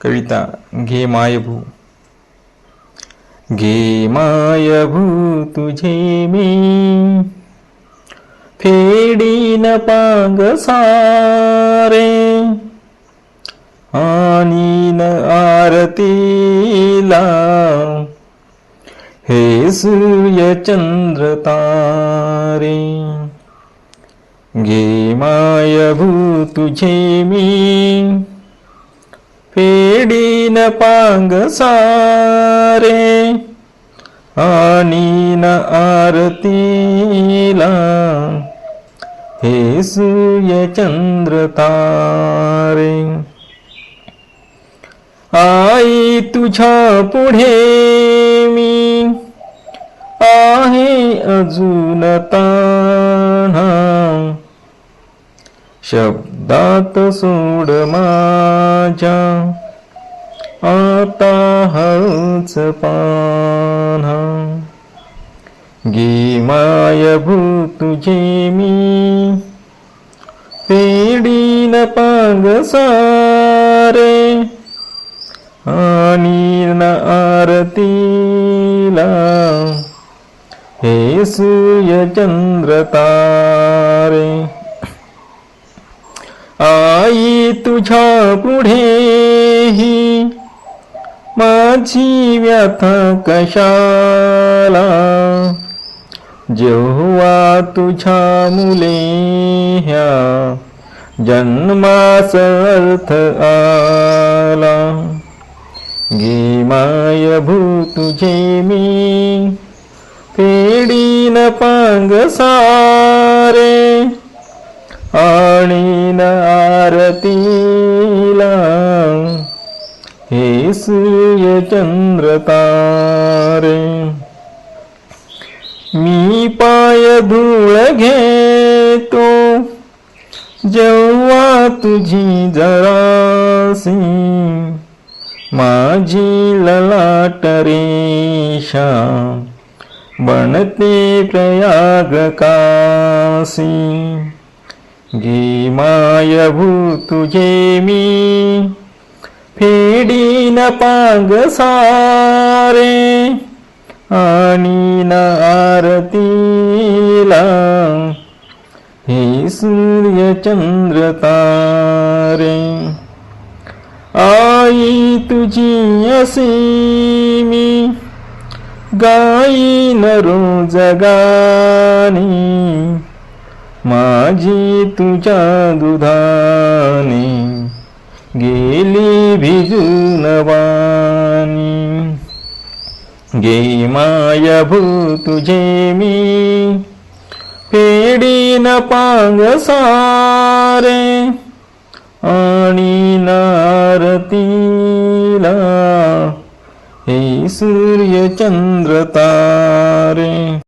कविता घे मायभू. घे मायभू तुझे मी. फेडीन पांग सारे. आणि न आरतीला. हे सूर्य चंद्र तारे. घे मायभू तुझे मी. फेडीन पांग सारे आणि आरतीला हे सूर्य चंद्र तारे आई तुझ्या पुढे मी आहे अजून तान्हा शब्दात सोड माझ्या आता हळूच पान्हा. गे मायभू तुझे मी पेडीन पांग सारे. आणि न आरतीला हे सूर्य चंद्र तारे आई तुझ्या पुढेही माझी व्यथा कशाला? जेव्हा तुझ्या मुले ह्या जन्मास अर्थ आला गे मायभू तुझे मी फेडीन पांग सारे. आणि आरतीला हे सूर्यचंद्र तारे मी पाय धूळ घेतो जेव्हा तुझी जरासी माझी ललाट रेषा बनते प्रयाग कासी. गे मायभू तुझे मी फेडीन पांग सारे आणि न आरतीला हे सूर्य चंद्र तारे आई तुझी असी मी गाईन रोज गाणी माझी तुझ्या दुधाने गेली भिजून वाणी गे मायभू तुझे मी पेडीन पांग सारे आणि नारतीला हे सूर्य चंद्र तारे.